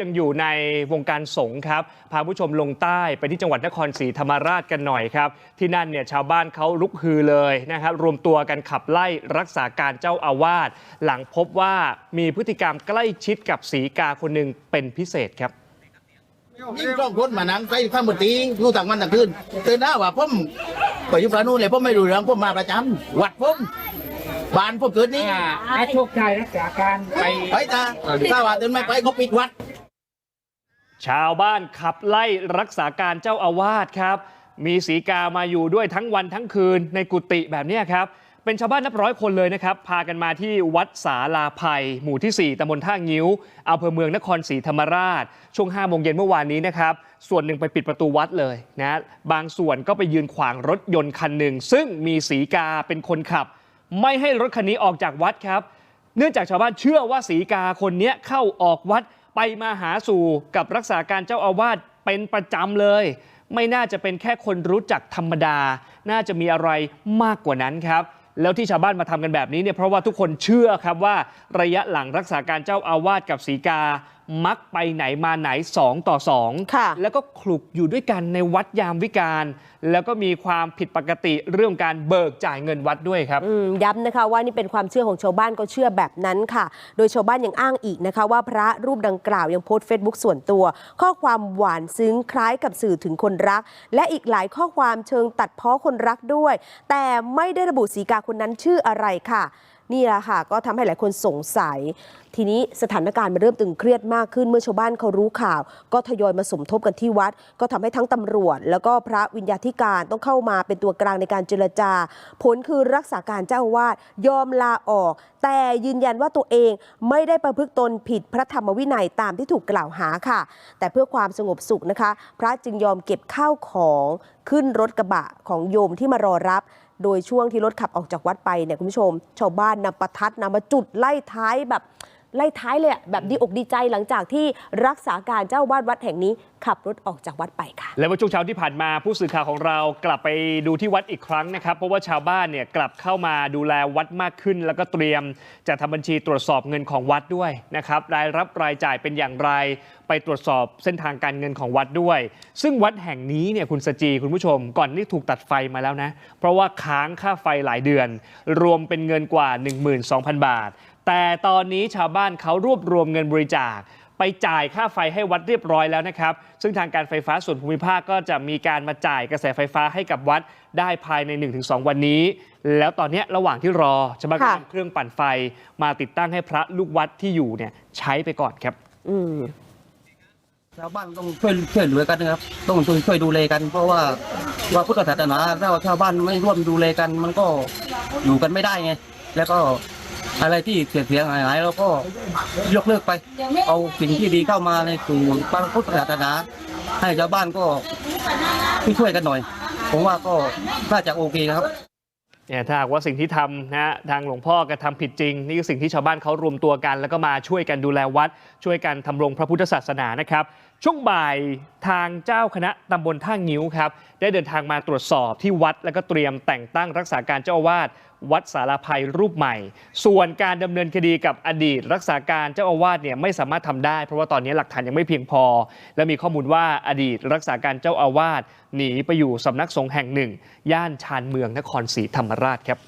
ยังอยู่ในวงการสงฆ์ครับ พาผู้ชมลงใต้ไปที่จังหวัดนครศรีธรรมราชกันหน่อยครับ ที่นั่นเนี่ยชาวบ้านเขาลุกฮือเลยนะครับ รวมตัวกันขับไล่รักษาการเจ้าอาวาสหลังพบว่ามีพฤติกรรมใกล้ชิดกับสีกาคนหนึ่งเป็นพิเศษครับยิ่งต้องคนมานั่งใส่ข้ามบนตีอยู่ต่างวันต่างคืนตื่นหน้าว่าผมไปอยู่ฝั่งนู้นเลยผมไม่รู้เรื่องผมมาประจำวัดผมบ้านผมเกิดนี่อ่าอาโชคชัยรักษาการไปไปตาถ้าว่าตื่นไม่ไปเขาปิดวัด ชาวบ้านขับไล่รักษาการเจ้าอาวาสครับ มีสีกามาอยู่ด้วยทั้งวันทั้งคืนในกุฏิแบบนี้ครับ เป็นชาวบ้านนับร้อยคนเลยนะครับ พากันมาที่วัดสาลาภัย หมู่ที่ 4ตำบลท่างิ้วอำเภอเมืองนครศรีธรรมราช ช่วง5โมงเย็นเมื่อวานนี้นะครับ ส่วนหนึ่งไปปิดประตูวัดเลยนะ บางส่วนก็ไปยืนขวางรถยนต์คันหนึ่ง ซึ่งมีสีกาเป็นคนขับ ไม่ให้รถคันนี้ออกจากวัดครับ เนื่องจากชาวบ้านเชื่อว่าสีกาคนนี้เข้าออกวัด ไปมาหาสู่กับรักษาการเจ้าอาวาสเป็นประจำเลย ไม่น่าจะเป็นแค่คนรู้จักธรรมดา น่าจะมีอะไรมากกว่านั้นครับ แล้วที่ชาวบ้านมาทำกันแบบนี้เนี่ยเพราะว่าทุกคนเชื่อครับว่าระยะหลังรักษาการเจ้าอาวาสกับสีกา มักไปไหนมาไหน 2 ต่อ2ค่ะแล้วก็คลุกอยู่ด้วยกันในวัดยามวิการ แล้วก็มีความผิดปกติเรื่องการเบิกจ่ายเงินวัดด้วยครับอืมย้ำนะคะว่านี่เป็นความเชื่อของชาวบ้านก็เชื่อแบบนั้นค่ะ โดยชาวบ้านยังอ้างอีกนะคะ ว่าพระรูปดังกล่าวยังโพสต์เฟซบุ๊กส่วนตัว ข้อความหวานซึ้งคล้ายกับสื่อถึงคนรัก และอีกหลายข้อความเชิงตัดเพ้อคนรักด้วย แต่ไม่ได้ระบุสีกาคนนั้นชื่ออะไรค่ะ นี่แหละค่ะ ก็ทำให้หลายคนสงสัย ทีนี้สถานการณ์มันเริ่มตึงเครียดมากขึ้นเมื่อชาวบ้านเขารู้ข่าว ก็ทยอยมาสมทบกันที่วัด ก็ทำให้ทั้งตำรวจ แล้วก็พระวิญญาธิการต้องเข้ามาเป็นตัวกลางในการเจรจา ผลคือรักษาการเจ้าอาวาสยอมลาออก แต่ยืนยันว่าตัวเองไม่ได้ประพฤติตนผิดพระธรรมวินัยตามที่ถูกกล่าวหาค่ะ แต่เพื่อความสงบสุขนะคะ พระจึงยอมเก็บข้าวของ ขึ้นรถกระบะของโยมที่มารอรับ โดยช่วงที่รถขับออกจากวัดไปเนี่ยคุณผู้ชม ชาวบ้านนำประทัดนำมาจุดไล่ท้ายแบบ ไล่ท้ายเลยแบบดีอกดีใจหลังจากที่รักษาการเจ้าวาดวัดแห่งนี้ ขับรถออกจากวัดไปค่ะ และเมื่อช่วงเช้าที่ผ่านมาผู้สื่อข่าวของเรากลับไปดูที่วัดอีกครั้งนะครับ เพราะว่าชาวบ้านเนี่ยกลับเข้ามาดูแลวัดมากขึ้น แล้วก็เตรียมจะทำบัญชีตรวจสอบเงินของวัดด้วยนะครับรายรับรายจ่ายเป็นอย่างไร ไปตรวจสอบเส้นทางการเงินของวัดด้วย ซึ่งวัดแห่งนี้เนี่ยคุณสจีคุณผู้ชม ก่อนที่ถูกตัดไฟมาแล้วนะเพราะว่าค้างค่าไฟหลายเดือน รวมเป็นเงินกว่า 12,000 บาท แต่ตอนนี้ชาวบ้านเขารวบรวมเงินบริจาค ไปจ่ายค่าไฟให้วัดเรียบร้อยแล้วนะครับ ซึ่งทางการไฟฟ้าส่วนภูมิภาคก็จะมีการมาจ่ายกระแสไฟฟ้าให้กับวัดได้ภายใน 1-2 วันนี้ แล้วตอนเนี้ยระหว่างที่รอชาวบ้านก็ค่ะนำเครื่องปั่นไฟมาติดตั้งให้พระลูกวัดที่อยู่เนี่ยใช้ไปก่อนครับ อืมชาวบ้านต้องช่วยช่วยเหลือกันนะครับ ต้องช่วยช่วยดูแลกัน เพราะว่าว่าพุทธศาสนาถ้าว่าชาวบ้านไม่ร่วมดูแลกัน มันก็อยู่กันไม่ได้ไงแล้วก็ อะไรที่เสียเสียหายหายเราก็ยกเลิกไป เอาสิ่งที่ดีเข้ามาในสู่พระพุทธศาสนา ให้ชาวบ้านก็ช่วยกันหน่อย ผมว่าก็น่าจะโอเคนะครับเนี่ยถ้าหากว่าสิ่งที่ทำนะฮะทางหลวงพ่อกระทำผิดจริง นี่คือสิ่งที่ชาวบ้านเขารวมตัวกัน แล้วก็มาช่วยกันดูแลวัด ช่วยกันทำรงพระพุทธศาสนานะครับ ช่วงบ่ายทางเจ้าคณะตำบลท่างิ้วครับ ได้เดินทางมาตรวจสอบที่วัด แล้วก็เตรียมแต่งตั้งรักษาการเจ้าอาวาส วัดสารภัยรูปใหม่ ส่วนการดำเนินคดีกับอดีต รักษาการเจ้าอาวาสเนี่ยไม่สามารถทำได้ เพราะว่าตอนนี้หลักฐานยังไม่เพียงพอ และมีข้อมูลว่าอดีตรักษาการเจ้าอาวาสหนีไปอยู่สำนักสงฆ์แห่งหนึ่ง ย่านชานเมืองนครศรีธรรมราชครับ